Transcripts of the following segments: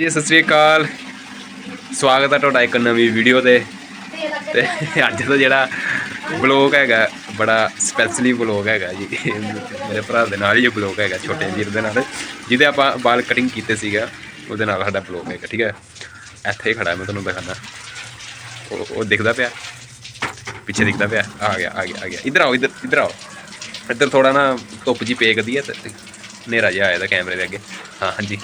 ਜੀ, ਸਤਿ ਸ੍ਰੀ ਅਕਾਲ। ਸਵਾਗਤ ਹੈ ਤੁਹਾਡਾ ਇੱਕ ਨਵੀਂ ਵੀਡੀਓ ਤੇ। ਤੇ ਅੱਜ ਦਾ ਜਿਹੜਾ ਬਲੌਗ ਹੈਗਾ, ਬੜਾ ਸਪੈਸ਼ਲੀ ਬਲੌਗ ਹੈਗਾ ਜੀ। ਮੇਰੇ ਭਰਾ ਦੇ ਨਾਲ ਹੀ ਇਹ ਬਲੌਗ ਹੈਗਾ, ਛੋਟੇ ਵੀਰ ਦੇ ਨਾਲ। ਜਿਹਦੇ ਆਪਾਂ ਵਾਲ ਕਟਿੰਗ ਕੀਤੇ ਸੀਗਾ, ਉਹਦੇ ਨਾਲ ਸਾਡਾ ਬਲੌਗ ਹੈਗਾ, ਠੀਕ ਹੈ? ਇੱਥੇ ਹੀ ਖੜਾ ਮੈਂ ਤੁਹਾਨੂੰ ਦਿਖਾਣਾ ਉਹ ਉਹ ਦਿਖਦਾ ਪਿਆ। ਪਿੱਛੇ ਦਿਖਦਾ ਪਿਆ। ਆ ਗਿਆ ਆ ਗਿਆ ਆ ਗਿਆ। ਇੱਧਰ ਆਓ, ਇੱਧਰ ਇੱਧਰ ਆਓ। ਇੱਧਰ ਥੋੜਾ ਨਾ ਧੁੱਪ ਜੀ ਪੇਕਦੀ ਹੈ ਤੇ ਹਨੇਰਾ ਜਿਹਾ ਆਇਆ ਦਾ ਕੈਮਰੇ ਦੇ ਅੱਗੇ। ਹਾਂ, ਹਾਂਜੀ।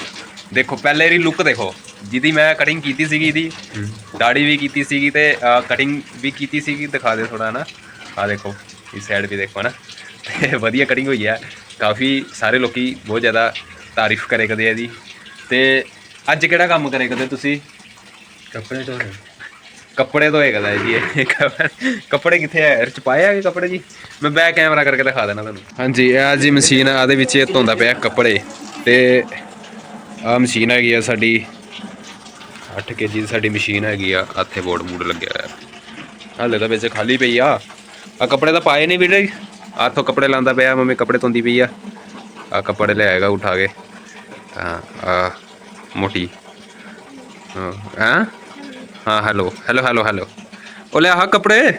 ਦੇਖੋ ਪਹਿਲੇ ਇਹਦੀ ਲੁੱਕ ਦੇਖੋ। ਜਿਹਦੀ ਮੈਂ ਕਟਿੰਗ ਕੀਤੀ ਸੀਗੀ ਇਹਦੀ ਦਾੜੀ ਵੀ ਕੀਤੀ ਸੀਗੀ ਤੇ ਕਟਿੰਗ ਵੀ ਕੀਤੀ ਸੀਗੀ ਦਿਖਾ ਦੇ ਥੋੜਾ ਨਾ ਆ ਦੇਖੋ ਇਸ ਸਾਈਡ ਵੀ ਦੇਖੋ ਨਾ ਤੇ ਵਧੀਆ ਕਟਿੰਗ ਹੋਈ ਹੈ ਕਾਫੀ ਸਾਰੇ ਲੋਕੀ ਬਹੁਤ ਜ਼ਿਆਦਾ ਤਾਰੀਫ ਕਰੇ ਕਦੇ ਇਹਦੀ। ਤੇ ਅੱਜ ਕਿਹੜਾ ਕੰਮ ਕਰੇ ਕਦੇ ਤੁਸੀਂ? ਕੱਪੜੇ ਧੋਣੇ। ਕੱਪੜੇ ਧੋਏ ਕਦਾ ਜੀ ਇਹ? ਕੱਪੜੇ ਕਿੱਥੇ ਆ? ਚ ਪਾਏ ਆ ਕੱਪੜੇ ਜੀ? ਮੈਂ ਬੈਕ ਕੈਮਰਾ ਕਰਕੇ ਦਿਖਾ ਦੇਣਾ ਤੁਹਾਨੂੰ। ਹਾਂਜੀ ਇਹ ਆ ਜੀ ਮਸ਼ੀਨ ਆ ਦੇ ਵਿੱਚ ਇਹ ਧੋਂਦਾ ਪਿਆ ਕੱਪੜੇ। ਤੇ ਆ ਮਸ਼ੀਨ ਹੈਗੀ ਆ ਸਾਡੀ। 8 ਕੇਜੀ ਦੀ ਸਾਡੀ ਮਸ਼ੀਨ ਹੈਗੀ ਆ ਹੱਥੇ ਬੋਰਡ ਮੂਡ ਲੱਗਿਆ ਹੋਇਆ। ਹਾਲੇ ਤਾਂ ਵਿੱਚ ਖਾਲੀ ਪਈ ਆ। ਆ ਕੱਪੜੇ ਤਾਂ ਪਾਏ ਨਹੀਂ ਵੀਰੇ। ਆਥੋਂ ਕੱਪੜੇ ਲਾਂਦਾ ਪਿਆ, ਮੰਮੀ ਕੱਪੜੇ ਧੋਂਦੀ ਪਈ ਆ। ਆ ਕੱਪੜੇ ਲੈ ਆਏਗਾ ਉਠਾ ਕੇ। ਹਾਂ ਆ ਮੋਟੀ। ਹਾਂ, ਹੈਂ? ਹਾਂ, ਹੈਲੋ ਹੈਲੋ ਹੈਲੋ ਹੈਲੋ। ਉਹ ਲੈ ਆਹ ਕੱਪੜੇ।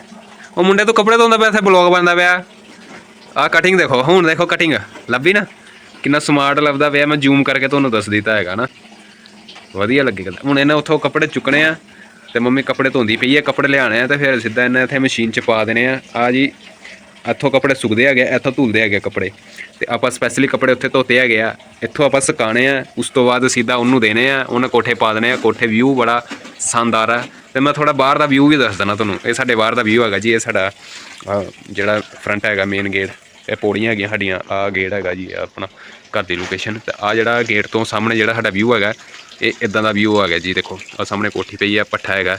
ਉਹ ਮੁੰਡੇ ਤੋਂ ਕੱਪੜੇ ਧੋਂਦਾ ਪਿਆ, ਇੱਥੇ ਬਲੌਗ ਬਣਦਾ ਪਿਆ। ਆਹ ਕਟਿੰਗ ਦੇਖੋ, ਹੁਣ ਦੇਖੋ ਕਟਿੰਗ ਲੱਭੀ ਨਾ? ਕਿੰਨਾ ਸਮਾਰਟ ਲੱਭਦਾ ਪਿਆ ਮੈਂ ਜ਼ੂਮ ਕਰਕੇ ਤੁਹਾਨੂੰ ਦੱਸ ਦਿੱਤਾ ਹੈਗਾ ਨਾ। ਵਧੀਆ ਲੱਗੇਗਾ ਹੁਣ ਇਹਨੇ ਉੱਥੋਂ ਕੱਪੜੇ ਚੁੱਕਣੇ ਆ ਤੇ ਮੰਮੀ ਕੱਪੜੇ ਧੋਂਦੀ ਪਈ ਹੈ ਕੱਪੜੇ ਲਿਆਣੇ ਆ ਤੇ ਫਿਰ ਸਿੱਧਾ ਇਹਨੇ ਇੱਥੇ ਮਸ਼ੀਨ 'ਚ ਪਾ ਦੇਣੇ ਆ। ਆ ਜੀ ਇੱਥੋਂ ਕੱਪੜੇ ਸੁੱਕਦੇ ਹੈਗੇ ਆ, ਇੱਥੋਂ ਧੁਲਦੇ ਹੈਗੇ ਆ ਕੱਪੜੇ। ਤੇ ਆਪਾਂ ਸਪੈਸ਼ਲੀ ਕੱਪੜੇ ਉੱਥੇ ਧੋਤੇ ਹੈਗੇ ਆ। ਇੱਥੋਂ ਆਪਾਂ ਸੁਕਾਣੇ ਆ ਉਸ ਤੋਂ ਬਾਅਦ ਸਿੱਧਾ ਉਹਨੂੰ ਦੇਣੇ ਆ ਉਹਨੇ ਕੋਠੇ ਪਾ ਦੇਣੇ ਆ ਕੋਠੇ ਵਿਊ ਬੜਾ ਸ਼ਾਨਦਾਰ ਆ। ਤੇ ਮੈਂ ਥੋੜਾ ਬਾਹਰ ਦਾ ਵਿਊ ਵੀ ਦੱਸ ਦਿੰਦਾ ਤੁਹਾਨੂੰ। ਇਹ ਸਾਡੇ ਬਾਹਰ ਦਾ ਵਿਊ ਹੈਗਾ ਜੀ ਇਹ ਸਾਡਾ ਜਿਹੜਾ ਫਰੰਟ ਹੈਗਾ ਮੇਨ ਗੇਟ ਇਹ ਪੌੜੀਆਂ ਹੈਗੀਆਂ ਸਾਡੀਆਂ ਆ ਗੇਟ ਹੈਗਾ ਜੀ ਆਪਣਾ ਘਰ ਦੀ ਲੋਕੇਸ਼ਨ ਤੇ ਆ ਜਿਹੜਾ ਗੇਟ ਤੋਂ ਸਾਹਮਣੇ ਜਿਹੜਾ ਸਾਡਾ ਵਿਊ ਹੈਗਾ, ਇਹ ਇਦਾਂ ਦਾ ਵਿਊ ਆ ਗਿਆ ਜੀ, ਦੇਖੋ ਆ ਸਾਹਮਣੇ ਕੋਠੀ ਪਈ ਆ, ਪੱਠਾ ਹੈਗਾ,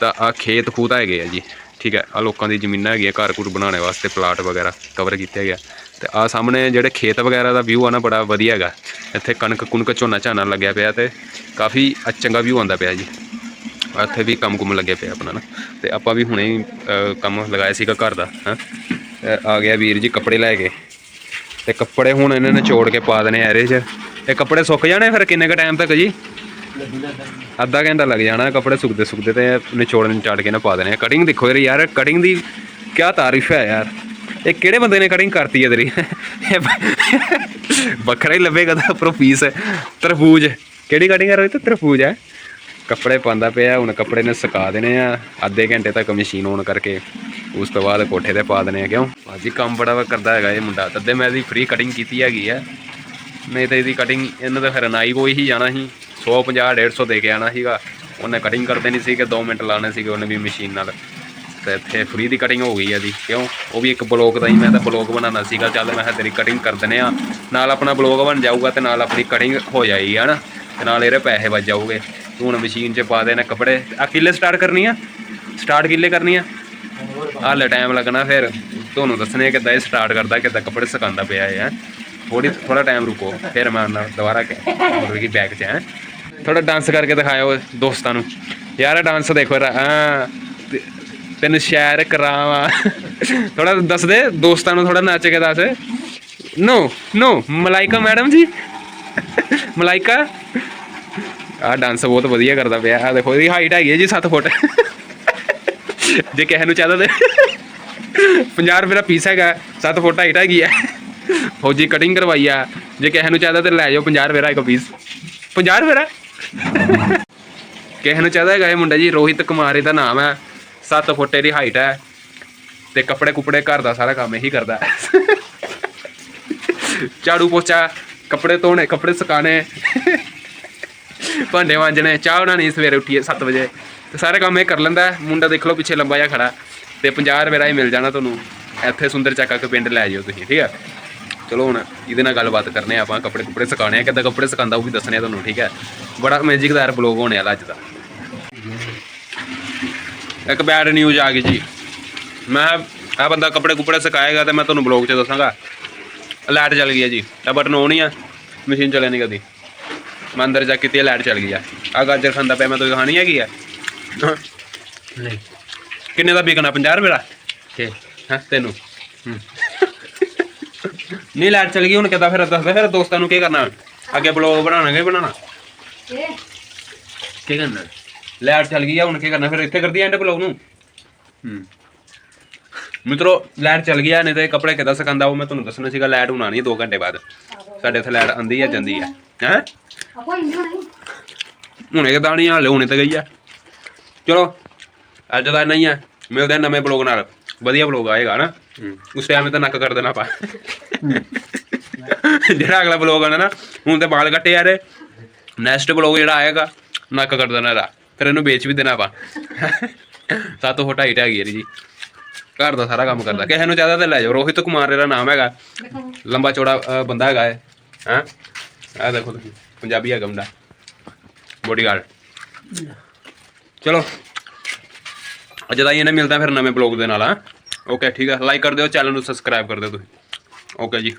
ਤਾਂ ਆ ਖੇਤ ਖੂਤ ਹੈਗੇ ਆ ਜੀ, ਠੀਕ ਹੈ ਆ ਲੋਕਾਂ ਦੀ ਜ਼ਮੀਨਾਂ ਹੈਗੀਆਂ ਘਰ ਘੁਰ ਬਣਾਉਣ ਵਾਸਤੇ ਪਲਾਟ ਵਗੈਰਾ ਕਵਰ ਕੀਤੇ ਹੈਗੇ ਆ, ਤੇ ਆ ਸਾਹਮਣੇ ਜਿਹੜੇ ਖੇਤ ਵਗੈਰਾ ਦਾ ਵਿਊ ਆ ਨਾ, ਬੜਾ ਵਧੀਆ ਹੈਗਾ, ਇੱਥੇ ਕਣਕ ਕੁਣਕ ਝੋਨਾ ਝਾਨਾ ਲੱਗਿਆ ਪਿਆ ਤੇ ਕਾਫੀ ਚੰਗਾ ਵਿਊ ਆਉਂਦਾ ਪਿਆ ਜੀ, ਇੱਥੇ ਵੀ ਕੰਮ ਕੁਮ ਲੱਗਿਆ ਪਿਆ ਆਪਣਾ ਨਾ, ਤੇ ਆਪਾਂ ਵੀ ਹੁਣੇ ਕੰਮ ਲਗਾਇਆ ਸੀਗਾ ਘਰ ਦਾ, ਹਾਂ। ਆ ਗਿਆ ਵੀਰ ਜੀ ਕੱਪੜੇ ਲੈ ਕੇ। ਤੇ ਕੱਪੜੇ ਹੁਣ ਇਹਨਾਂ ਨੇ ਨਿਚੋੜ ਕੇ ਪਾ ਦੇਣੇ ਆ ਇਹਦੇ 'ਚ। ਇਹ ਕੱਪੜੇ ਸੁੱਕ ਜਾਣੇ ਫਿਰ ਕਿੰਨੇ ਕ ਟਾਈਮ ਤੱਕ ਜੀ? ਅੱਧਾ ਘੰਟਾ ਲੱਗ ਜਾਣਾ, ਕੱਪੜੇ ਸੁੱਕਦੇ ਸੁੱਕਦੇ ਤੇ ਨਿਚੋੜ ਚਾੜ ਕੇ ਨਾ ਪਾ ਦੇਣੇ ਕਟਿੰਗ ਦੇਖੋ ਯਾਰ ਕਟਿੰਗ ਦੀ ਕੀ ਤਾਰੀਫ ਹੈ ਯਾਰ। ਇਹ ਕਿਹੜੇ ਬੰਦੇ ਨੇ ਕਟਿੰਗ ਕਰਤੀ ਹੈ ਤੇਰੀ? ਵੱਖਰਾ ਹੀ ਲੱਭੇਗਾ ਤਾਂ ਉੱਪਰੋਂ ਪੀਸ ਤਰਬੂਜ। ਕਿਹੜੀ ਕਟਿੰਗ ਕਰ ਰਹੀ ਤੇ ਤਰਬੂਜ ਹੈ? ਕੱਪੜੇ ਪਾਉਂਦਾ ਪਿਆ, ਹੁਣ ਕੱਪੜੇ ਨੇ ਸੁਕਾ ਦੇਣੇ ਆ। ਅੱਧੇ ਘੰਟੇ ਤੱਕ ਮਸ਼ੀਨ ਔਨ ਕਰਕੇ। ਉਸ ਤੋਂ ਬਾਅਦ ਕੋਠੇ ਤੇ ਪਾ ਦੇਣੇ ਆ, ਕਿਉਂ? ਭਾਜੀ, ਕੰਮ ਬੜਾ ਵਾ ਕਰਦਾ ਹੈਗਾ ਇਹ ਮੁੰਡਾ। ਤਦੇ ਮੈਂ ਇਹਦੀ ਫ੍ਰੀ ਕਟਿੰਗ ਕੀਤੀ ਹੈਗੀ ਆ। ਨਹੀਂ ਤਾਂ ਇਹਦੀ ਕਟਿੰਗ ਇਹਨਾਂ ਦਾ ਫਿਰ ਨਾਈ ਕੋਈ ਹੀ ਜਾਣਾ ਸੀ। 150 150 ਦੇ ਕੇ ਆਣਾ ਸੀਗਾ। ਉਹਨੇ ਕਟਿੰਗ ਕਰਦੇ ਨਹੀਂ ਸੀ ਕਿ 2 ਮਿੰਟ ਲਾਣੇ ਸੀਗੇ ਉਹਨੇ ਵੀ ਮਸ਼ੀਨ ਨਾਲ। ਤੇ ਇੱਥੇ ਫ੍ਰੀ ਦੀ ਕਟਿੰਗ ਹੋ ਗਈ ਆ ਦੀ ਕਿਉਂ? ਉਹ ਵੀ ਇੱਕ ਬਲੌਗ ਦਾ ਹੀ, ਮੈਂ ਤਾਂ ਬਲੌਗ ਬਣਾਉਣਾ ਸੀਗਾ। ਚੱਲ ਮੈਂ ਤੇਰੀ ਕਟਿੰਗ ਕਰ ਦਨੇ ਆ। ਨਾਲ ਆਪਣਾ ਬਲੌਗ ਬਣ ਜਾਊਗਾ ਤੇ ਨਾਲ ਆਪਣੀ ਕਟਿੰਗ ਹੋ ਜਾਏਗੀ ਹਨਾ ਤੇ ਨਾਲ ਇਹਦੇ ਪੈਸੇ ਵੱਜ ਜਾਊਗੇ। ਹੁਣ ਮਸ਼ੀਨ 'ਚ ਪਾ ਦੇਣਾ ਕੱਪੜੇ। ਆ ਕਿੱਲੇ ਸਟਾਰਟ ਕਰਨੀ ਆ? ਸਟਾਰਟ ਕਿੱਲੇ ਕਰਨੀ ਆ? ਹਾਲੇ ਟਾਈਮ ਲੱਗਣਾ ਫਿਰ। ਤੁਹਾਨੂੰ ਦੱਸਣੇ ਕਿੱਦਾਂ ਇਹ ਸਟਾਰਟ ਕਰਦਾ, ਕਿੱਦਾਂ ਕੱਪੜੇ ਸੁਕਾਉਂਦਾ ਪਿਆ ਹੈ। ਥੋੜੀ ਥੋੜਾ ਟਾਈਮ ਰੁਕੋ, ਫਿਰ ਮੈਂ ਉਹਨਾਂ ਦੁਬਾਰਾ ਹੋਰ ਕੀ ਬੈਕ 'ਚ, ਹੈ। ਥੋੜਾ ਡਾਂਸ ਕਰਕੇ ਦਿਖਾਇਓ ਦੋਸਤਾਂ ਨੂੰ। ਯਾਰ ਡਾਂਸ ਦੇਖੋ ਹਾਂ ਤੈਨੂੰ ਸ਼ਾਇਰ ਕਰਾਵਾਂ। ਥੋੜਾ ਦੱਸ ਦੇ, ਦੋਸਤਾਂ ਨੂੰ ਥੋੜਾ ਨੱਚ ਕੇ ਦੱਸ। ਨੋ ਨੋ ਮਲਾਈਕਾ ਮੈਡਮ ਜੀ। ਮਲਾਈਕਾ ਆ ਡਾਂਸ ਬਹੁਤ ਵਧੀਆ ਕਰਦਾ ਪਿਆ। ਆ ਦੇਖੋ, ਇਹਦੀ ਹਾਈਟ ਹੈਗੀ ਹੈ ਜੀ 7 ਫੁੱਟ। ਜੇ ਕਿਸੇ ਨੂੰ ਚਾਹਦਾ ਤੇ 50 ਰੁਪਏ ਦਾ ਪੀਸ ਹੈਗਾ 7 ਫੁੱਟ ਹਾਈਟ ਹੈਗੀ ਆ। ਫੌਜੀ ਕਟਿੰਗ ਕਰਵਾਈ ਆ। ਜੇ ਕਿਸੇ ਨੂੰ ਚਾਹਦਾ ਤੇ ਲੈ ਜਾਓ 50 ਰੁਪਏ ਦਾ ਇੱਕ ਪੀਸ 50 ਰੁਪਏ ਦਾ? ਕਿਸੇ ਨੂੰ ਚਾਹਦਾ ਹੈਗਾ ਇਹ ਮੁੰਡਾ ਜੀ, ਰੋਹਿਤ ਕੁਮਾਰ, ਇਹਦਾ ਨਾਮ ਹੈ 7 ਫੁੱਟ ਦੀ ਹਾਈਟ ਹੈ ਤੇ ਕੱਪੜੇ ਕੁਪੜੇ ਘਰ ਦਾ ਸਾਰਾ ਕੰਮ ਇਹੀ ਕਰਦਾ। ਝਾੜੂ ਪੋਚਾ, ਕੱਪੜੇ ਧੋਣੇ, ਕੱਪੜੇ ਸੁਕਾਣੇ ਭਾਂਡੇ ਵਾਂਜਣੇ ਚਾਹ ਬਣਾਉਣੀ ਸਵੇਰੇ ਉੱਠੀਏ 7 ਵਜੇ। ਤੇ ਸਾਰੇ ਕੰਮ ਇਹ ਕਰ ਲੈਂਦਾ ਮੁੰਡਾ ਦੇਖ ਲਓ ਪਿੱਛੇ ਲੰਬਾ ਜਿਹਾ ਖੜਾ। ਤੇ 50 ਰੁਪਏ ਦਾ ਹੀ ਮਿਲ ਜਾਣਾ ਤੁਹਾਨੂੰ। ਇੱਥੇ ਸੁੰਦਰ ਚੱਕਾ ਕੇ ਪਿੰਡ ਲੈ ਜਿਓ ਤੁਸੀਂ, ਠੀਕ ਹੈ ਚਲੋ ਹੁਣ ਇਹਦੇ ਨਾਲ ਗੱਲਬਾਤ ਕਰਨੇ ਆਪਾਂ, ਕੱਪੜੇ ਕੁਪੜੇ ਸੁਕਾਣੇ ਆ। ਕਿੱਦਾਂ ਕੱਪੜੇ ਸੁਕਾਉਂਦਾ ਉਹ ਵੀ ਦੱਸਣੇ ਆ ਤੁਹਾਨੂੰ, ਠੀਕ ਹੈ ਬੜਾ ਮੈਜਿਕਦਾਰ ਬਲੌਗ ਹੋਣੇ ਵਾਲਾ ਅੱਜ ਦਾ। ਇੱਕ ਬੈਡ ਨਿਊਜ਼ ਆ ਗਈ ਜੀ। ਮੈਂ ਆ ਬੰਦਾ ਕੱਪੜੇ ਕੁਪੜੇ ਸੁਕਾਏਗਾ ਤੇ ਮੈਂ ਤੁਹਾਨੂੰ ਬਲੌਗ 'ਚ ਦੱਸਾਂਗਾ। ਲਾਈਟ ਚੱਲ ਗਈ ਹੈ ਜੀ। ਇਹ ਬਟਨ ਔਨ ਹੀ ਆ। ਮਸ਼ੀਨ ਚੱਲੇ ਨਹੀਂ ਕਦੀ। ਮੈਂ ਅੰਦਰ ਜਾ ਕੇ ਤੇ ਲਾਈਟ ਚੱਲ ਗਈ ਆ। ਆ ਗਾਜਰ ਖਾਂਦਾ ਪਿਆ, ਮੈਂ ਤਾਂ ਖਾਣੀ ਹੈਗੀ ਆ। ਨਹੀਂ। ਕਿੰਨੇ ਦਾ ਵਿਕਣਾ? 50 ਰੁਪਏ ਦਾ? ਤੇ। ਹੈ? ਤੈਨੂੰ? ਨਹੀਂ ਲਾਈਟ ਚੱਲ ਗਈ ਹੁਣ ਕਿੱਦਾਂ ਫਿਰ? ਦੱਸਦੇ ਫਿਰ ਦੋਸਤਾਂ ਨੂੰ ਕੀ ਕਰਨਾ? ਅੱਗੇ ਬਲੌਗ ਬਣਾਉਣਾ ਕਿ ਬਣਾਉਣਾ? ਕੀ? ਕਰਨਾ? ਲਾਈਟ ਚੱਲ ਗਈ ਆ ਹੁਣ ਕੀ ਕਰਨਾ? ਫਿਰ ਇੱਥੇ ਕਰਦੀ ਐਂਡ ਬਲੌਗ ਨੂੰ? ਹੂੰ। ਮਿੱਤਰੋ ਲਾਈਟ ਚੱਲ ਗਈ ਆ ਨਹੀਂ ਤੇ ਕੱਪੜੇ ਕਿੱਦਾਂ ਸੁਕਾਉਂਦਾ ਉਹ ਮੈਂ ਤੁਹਾਨੂੰ ਦੱਸਣਾ ਸੀਗਾ ਲਾਈਟ ਹੁਣ ਆਣੀ 2 ਘੰਟੇ ਬਾਅਦ। ਸਾਡੇ ਇੱਥੇ ਲਾਈਟ ਆਂਦੀ ਆ ਜਾਂਦੀ ਆ। ਹੈ? ਆਪਾਂ ਇੰਨਾ ਨਹੀਂ। ਹੁਣੇ ਕਿਦਾਂ ਨਹੀਂ ਹਾਲੇ ਹੁਣੇ ਤੇ ਗਈ ਆ। ਚਲੋ, ਅੱਜ ਦਾ ਨਹੀਂ ਆ। ਮਿਲਦੇ ਆ ਨਵੇਂ ਬਲੌਗ ਨਾਲ। ਵਧੀਆ ਬਲੌਗ ਆਏਗਾ ਨਾ ਉਸ ਟਾਈਮ ਤਾਂ ਨੱਕ ਕਰ ਦੇਣਾ ਪਾ ਜਿਹੜਾ ਅਗਲਾ ਬਲੌਗ ਆਣਾ ਨਾ, ਹੁਣ ਤੇ ਬਾਲ ਕੱਟੇ ਯਾਰ ਨੈਕਸਟ ਬਲੌਗ ਜਿਹੜਾ ਆਏਗਾ, ਨੱਕ ਕਰ ਦੇਣਾ ਦਾ ਫਿਰ ਇਹਨੂੰ ਵੇਚ ਵੀ ਦੇਣਾ ਪਾ ਸੱਤ ਫੁੱਟ ਹਾਈਟ ਹੈਗੀ ਇਹਦੀ ਜੀ। ਘਰ ਦਾ ਸਾਰਾ ਕੰਮ ਕਰਦਾ। ਕਿਸੇ ਨੂੰ ਜ਼ਿਆਦਾ ਤਾਂ ਲੈ ਜਾਓ। ਰੋਹਿਤ ਕੁਮਾਰ ਇਹਦਾ ਨਾਮ ਹੈਗਾ। ਲੰਬਾ ਚੌੜਾ ਬੰਦਾ ਹੈਗਾ ਹੈ ਹਾਂ? ਆ ਦੇਖੋ ਤੁਸੀਂ। ਪੰਜਾਬੀ ਹੈਗਾ ਮੁੰਡਾ। ਬੋਡੀਗਾਰਡ ਚਲੋ। ਅੱਜ ਦਾ ਹੀ ਇਹਨੇ ਮਿਲਦਾ ਫਿਰ ਨਵੇਂ ਬਲੌਗ ਦੇ ਨਾਲ, ਹਾਂ। ਓਕੇ ਠੀਕ ਹੈ ਲਾਈਕ ਕਰ ਦਿਓ ਚੈਨਲ ਨੂੰ ਸਬਸਕ੍ਰਾਈਬ ਕਰ ਦਿਓ ਤੁਸੀਂ। ਓਕੇ ਜੀ।